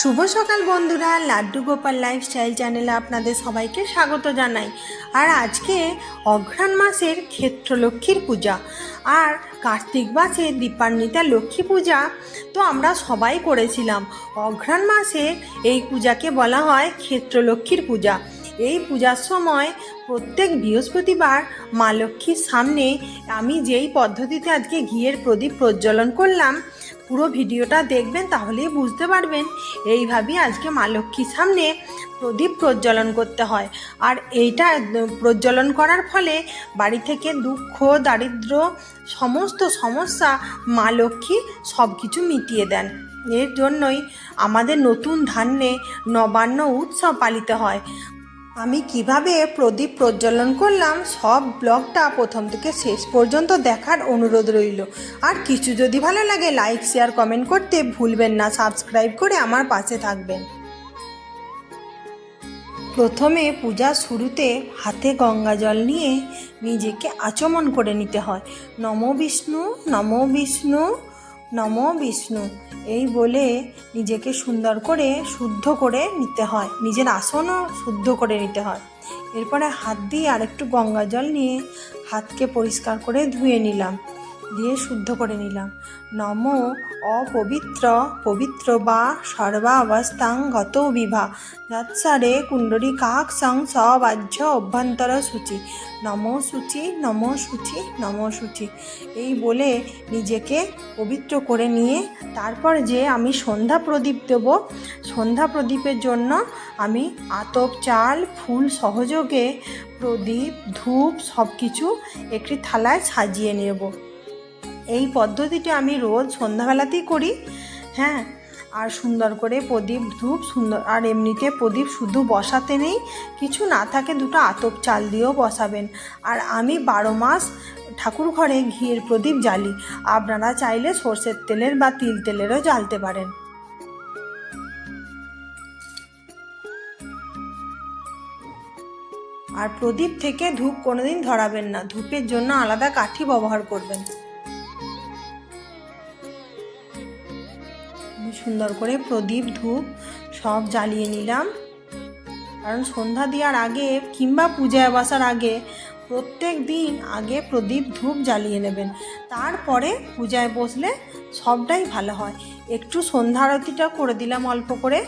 শুভ সকাল বন্ধুরা, লাড্ডু গোপাল লাইফস্টাইল চ্যানেলে আপনাদের সবাইকে স্বাগত জানাই। আর আজকে অঘ্রাণ মাসের ক্ষেত্রলক্ষ্মীর পূজা আর কার্তিক মাসে দীপান্বিতা লক্ষ্মী পূজা তো আমরা সবাই করেছিলাম। অঘ্রাণ মাসে এই পূজাকে বলা হয় ক্ষেত্রলক্ষ্মীর পূজা। এই পূজার সময় প্রত্যেক বৃহস্পতিবার মা লক্ষ্মীর সামনে আমি যেই পদ্ধতিতে আজকে ঘিয়ের প্রদীপ প্রজ্বলন করলাম, পুরো ভিডিওটা দেখবেন তাহলেই বুঝতে পারবেন। এইভাবেই আজকে মা লক্ষ্মীর সামনে প্রদীপ প্রজ্বলন করতে হয়। আর এইটা প্রজ্বলন করার ফলে বাড়ি থেকে দুঃখ, দারিদ্র, সমস্ত সমস্যা মা লক্ষ্মী সব কিছু মিটিয়ে দেন। এর জন্যই আমাদের নতুন ধান্যে নবান্ন উৎসব পালিত হয়। আমি কীভাবে প্রদীপ প্রজ্বলন করলাম, সব ব্লগটা প্রথম থেকে শেষ পর্যন্ত দেখার অনুরোধ রইল। আর কিছু যদি ভালো লাগে লাইক শেয়ার কমেন্ট করতে ভুলবেন না সাবস্ক্রাইব করে আমার পাশে থাকবেন। প্রথমে পূজার শুরুতে হাতে গঙ্গা জল নিয়ে নিজেকে আচমন করে নিতে হয়। নম বিষ্ণু নম বিষ্ণু নম বিষ্ণু। এই বলে নিজেকে সুন্দর করে, শুদ্ধ করে নিতে হয়। নিজের আসনও শুদ্ধ করে নিতে হয়। এরপরে হাত দিয়ে আরেকটু গঙ্গা জল নিয়ে হাতকে পরিষ্কার করে ধুয়ে নিলাম। দিয়ে শুদ্ধ করে নিলাম। নম অপবিত্র, পবিত্র বা সর্বাবস্থাং গত বিভা। যৎসারে কুণ্ডলী কাক সং সবাহ্য অভ্যন্তর সূচি। নম সূচি নম সূচি নম সূচি। এই বলে নিজেকে পবিত্র করে নিয়ে তারপর যে আমি সন্ধ্যা প্রদীপ দেব, সন্ধ্যা প্রদীপের জন্য আমি আতপ, চাল, ফুল সহযোগে প্রদীপ, ধূপ সব কিছু একটি থালায় সাজিয়ে নেব। এই পদ্ধতিটি আমি রোজ সন্ধ্যাবেলাতেই করি হ্যাঁ? আর সুন্দর করে প্রদীপ ধূপ সুন্দর, আর এমনিতে প্রদীপ শুধু বসাতে নেই, কিছু না থাকে দুটো আতপ চাল দিয়েও বসাবেন। আর আমি বারো মাস ঠাকুর ঘরে ঘিয়ের প্রদীপ জ্বালি, আপনারা চাইলে সর্ষের তেলের বা তিল তেলেরও জ্বালতে পারেন। আর প্রদীপ থেকে ধূপ কোনোদিন ধরাবেন না, ধূপের জন্য আলাদা কাঠি ব্যবহার করবেন। সুন্দর করে প্রদীপ, ধূপ সব জ্বালিয়ে নিলাম। কারণ সন্ধ্যা দেওয়ার আগে কিংবা পূজায় বসার আগে প্রত্যেক দিন আগে প্রদীপ, ধূপ জ্বালিয়ে নেবেন। তারপরে পূজায় বসলে সবটাই ভালো হয়। একটু সন্ধ্যা আরতিটা করে দিলাম অল্প করে।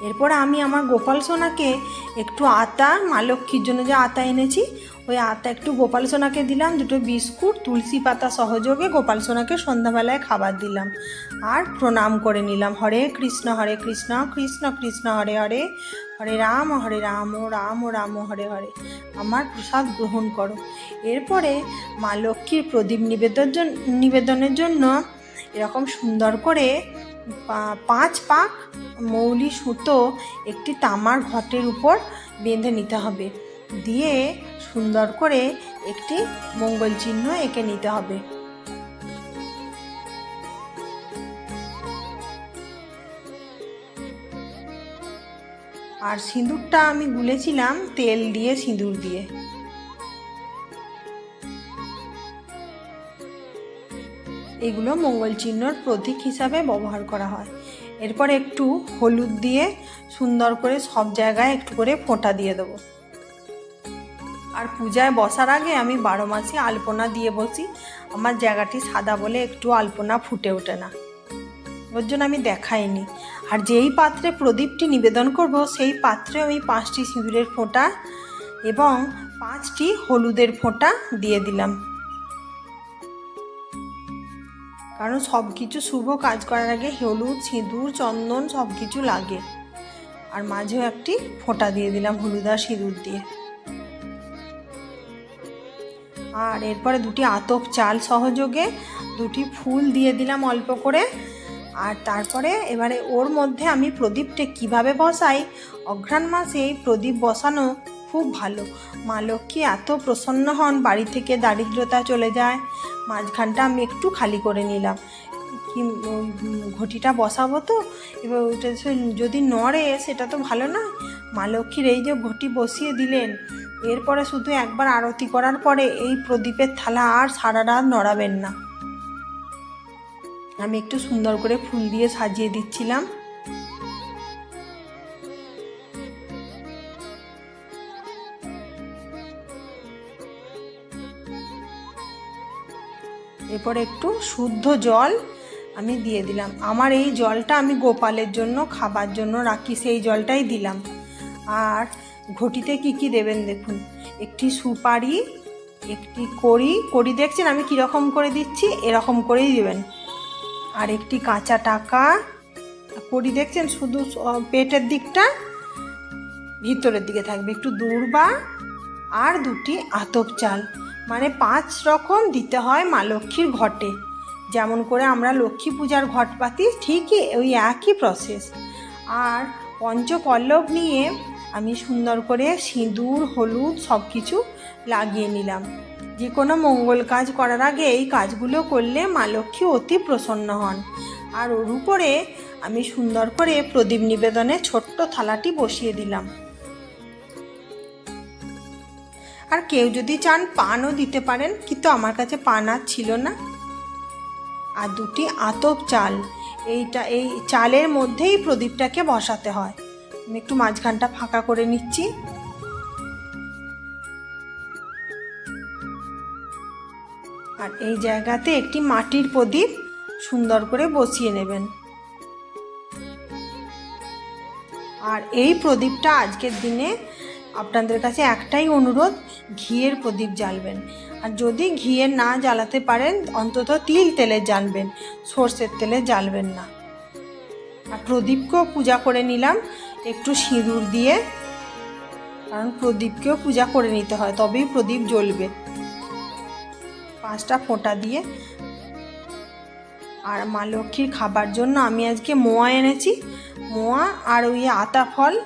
এরপর আমি আমার গোপাল সোনাকে একটু আটা মা লক্ষ্মীর জন্য যে আটা এনেছি ওই আটা একটু গোপাল সোনাকে দিলাম, দুটো বিস্কুট, তুলসী পাতা সহযোগে গোপাল সোনাকে সন্ধ্যাবেলায় খাবার দিলাম। আর প্রণাম করে নিলাম, হরে কৃষ্ণ হরে কৃষ্ণ কৃষ্ণ কৃষ্ণ, হরে হরে হরে রাম হরে রাম রাম রাম, হরে হরে। আমার প্রসাদ গ্রহণ করো। এরপরে মা লক্ষ্মীর প্রদীপ নিবেদন, নিবেদনের জন্য এরকম সুন্দর করে পাঁচ পাক মৌলি সুতো একটি তামার ঘটের উপর বেঁধে নিতে হবে। দিয়ে সুন্দর করে একটি মঙ্গল চিহ্ন এঁকে নিতে হবে। আর সিঁদুরটা আমি গুলেছিলাম তেল দিয়ে সিঁদুর দিয়ে। এগুলো মঙ্গল চিহ্নর প্রতীক হিসাবে ব্যবহার করা হয়। এরপর একটু হলুদ দিয়ে সুন্দর করে সব জায়গায় একটু করে ফোঁটা দিয়ে দেবো। আর পূজায় বসার আগে আমি বারো মাসে আলপনা দিয়ে বসি। আমার জায়গাটি সাদা বলে একটু আলপনা ফুটে ওঠে না। ওর জন্য আমি দেখাইনি। আর যেই পাত্রে প্রদীপটি নিবেদন করব, সেই পাত্রে আমি পাঁচটি সিঁদুরের ফোঁটা এবং পাঁচটি হলুদের ফোঁটা দিয়ে দিলাম। কারণ সব কিছু শুভ কাজ করার আগে হলুদ, সিঁদুর, চন্দন সব কিছু লাগে। আর মাঝেও একটি ফোঁটা দিয়ে দিলাম হলুদ আর সিঁদুর দিয়ে। আর এরপরে দুটি আতপ চাল সহযোগে দুটি ফুল দিয়ে দিলাম অল্প করে। আর তারপরে এবারে ওর মধ্যে আমি প্রদীপটা কীভাবে বসাই? অঘ্রাণ মাসে এই প্রদীপ বসানো খুব ভালো। মা লক্ষ্মী এত প্রসন্ন হন, বাড়ি থেকে দারিদ্রতা চলে যায়। মাঝখানটা আমি একটু খালি করে নিলাম। কি ঘটিটা বসাবো তো? এবার ওইটা যদি নড়ে, সেটা তো ভালো না। মা লক্ষ্মীর এই যে ঘটি বসিয়ে দিলেন এরপরে শুধু একবার আরতি করার পরে এই প্রদীপের থালা আর সারা রাত নড়াবেন না। আমি একটু সুন্দর করে ফুল দিয়ে সাজিয়ে দিচ্ছিলাম। এরপর একটু শুদ্ধ জল আমি দিয়ে দিলাম। আমার এই জলটা আমি গোপালের জন্য, খাবার জন্য রাখি, সেই জলটাই দিলাম। আর ঘটিতে কি কি দেবেন দেখুন। একটি সুপারি, একটি কড়ি কড়ি দেখছেন আমি কীরকম করে দিচ্ছি? এরকম করেই দেবেন। আর একটি কাঁচা টাকা, কড়ি দেখছেন শুধু পেটের দিকটা ভিতরের দিকে থাকবে। একটু দূর্বা আর দুটি আতপ চাল। মানে পাঁচ রকম দিতে হয় মা লক্ষ্মীর ঘটে। যেমন করে আমরা লক্ষ্মী পূজার ঘট পাতি ঠিকই ওই একই প্রসেস আর পঞ্চপল্লব নিয়ে আমি সুন্দর করে সিঁদুর, হলুদ সব কিছু লাগিয়ে নিলাম। যে কোনো মঙ্গল কাজ করার আগে এই কাজগুলো করলে মা লক্ষ্মী অতি প্রসন্ন হন। আর ওর উপরে আমি সুন্দর করে প্রদীপ নিবেদনে ছোট্ট থালাটি বসিয়ে দিলাম। আর কেউ যদি চান পানও দিতে পারেন, কিন্তু আমার কাছে পান আর ছিল না। আর দুটি আতপ চাল, এইটা, এই চালের মধ্যেই প্রদীপটাকে বসাতে হয়। একটু মাঝখানটা ফাঁকা করে নিচ্ছি। আর এই জায়গাতে একটি মাটির প্রদীপ সুন্দর করে বসিয়ে নেবেন। আর এই প্রদীপটা আজকের দিনে আপনাদের কাছে একটাই অনুরোধ, ঘিয়ের প্রদীপ জ্বালবেন। আর যদি ঘিয়ের না জ্বালাতে পারেন, অন্তত তিল তেলে জ্বালবেন সর্ষের তেলে জ্বালবেন না। আর প্রদীপকেও পূজা করে নিলাম। একটু সিঁদুর দিয়ে, কারণ প্রদীপকেও পূজা করে নিতে হয়, তবেই প্রদীপ জ্বলবে। পাঁচটা ফোঁটা দিয়ে। আর মা লক্ষ্মীর খাবার জন্য আমি আজকে মোয়া এনেছি। মোয়া আর ওই আতা ফল।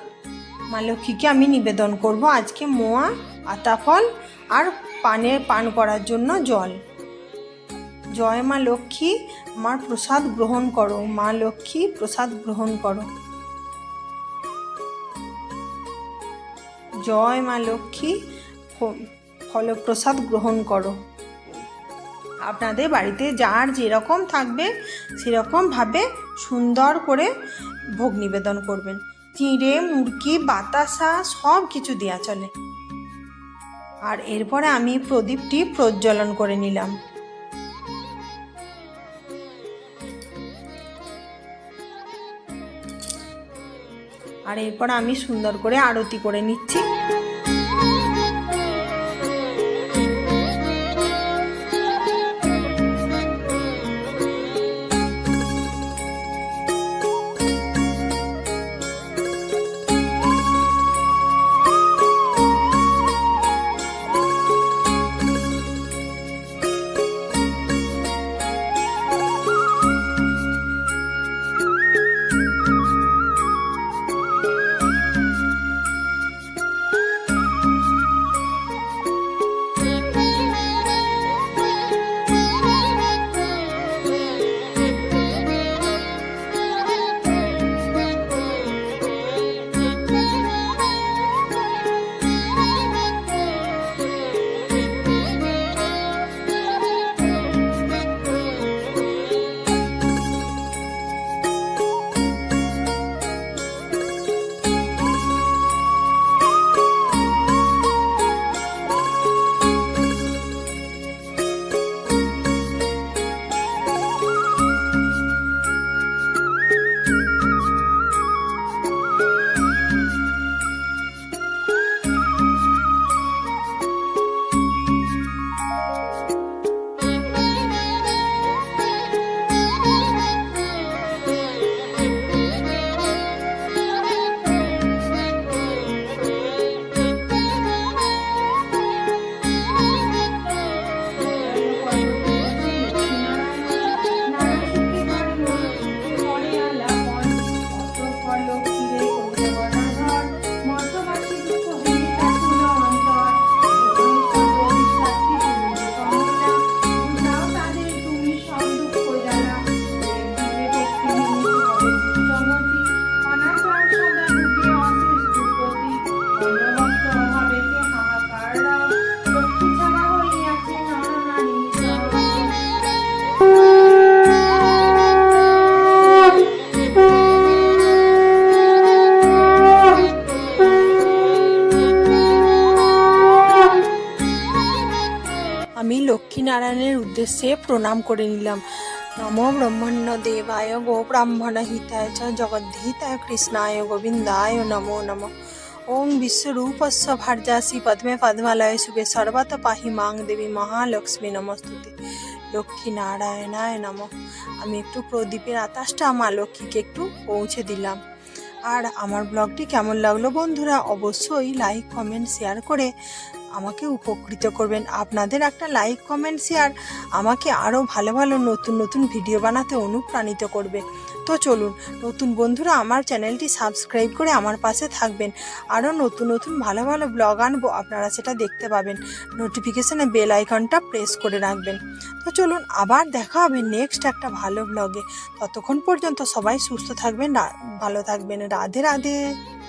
মা লক্ষ্মীকে আমি নিবেদন করব আজকে মোয়া, আতা ফল আর পানের, পান করার জন্য জল। জয় মা লক্ষ্মী, আমার প্রসাদ গ্রহণ করো। মা লক্ষ্মী, প্রসাদ গ্রহণ করো। জয় মা লক্ষ্মী ফলপ্রসাদ গ্রহণ করো। আপনাদের বাড়িতে যার যেরকম থাকবে সেরকমভাবে সুন্দর করে ভোগ নিবেদন করবেন। চিঁড়ে, মুরগি, বাতাসা সব কিছু দেওয়া চলে। আর এরপরে আমি প্রদীপটি প্রজ্বলন করে নিলাম। আর এরপর আমি সুন্দর করে আরতি করে নিচ্ছি। ভগবানের উদ্দেশ্যে প্রণাম করে নিলাম। নম ব্রহ্মণ্য দেবায় গো ব্রাহ্মণ হিতায় চ জগদ্ধিতায় কৃষ্ণায় গোবিন্দায় নমো নম। ওং বিশ্বরূপস্য ভার্যাসি পদ্মে পদ্মালয় শুভে সর্বত পাহি মাং দেবী মহালক্ষ্মী নমস্তুতে। লক্ষ্মী নারায়ণায় নম। আমি একটু প্রদীপের আতাসটা মা লক্ষ্মীকে একটু পৌঁছে দিলাম। আর আমার ব্লগটি কেমন লাগল বন্ধুরা অবশ্যই লাইক কমেন্ট শেয়ার করে আমাকে উপকৃত করবেন। আপনাদের একটা লাইক, কমেন্ট, শেয়ার আমাকে আরও ভালো ভালো নতুন নতুন ভিডিও বানাতে অনুপ্রাণিত করবে। তো চলুন, নতুন বন্ধুরা আমার চ্যানেলটি সাবস্ক্রাইব করে আমার পাশে থাকবেন। আরও নতুন নতুন ভালো ভালো ব্লগ আনব, আপনারা সেটা দেখতে পাবেন। নোটিফিকেশানে বেল আইকনটা প্রেস করে রাখবেন। তো চলুন, আবার দেখা হবে নেক্সট একটা ভালো ব্লগে। ততক্ষণ পর্যন্ত সবাই সুস্থ থাকবেন ভালো থাকবেন। রাধে রাধে।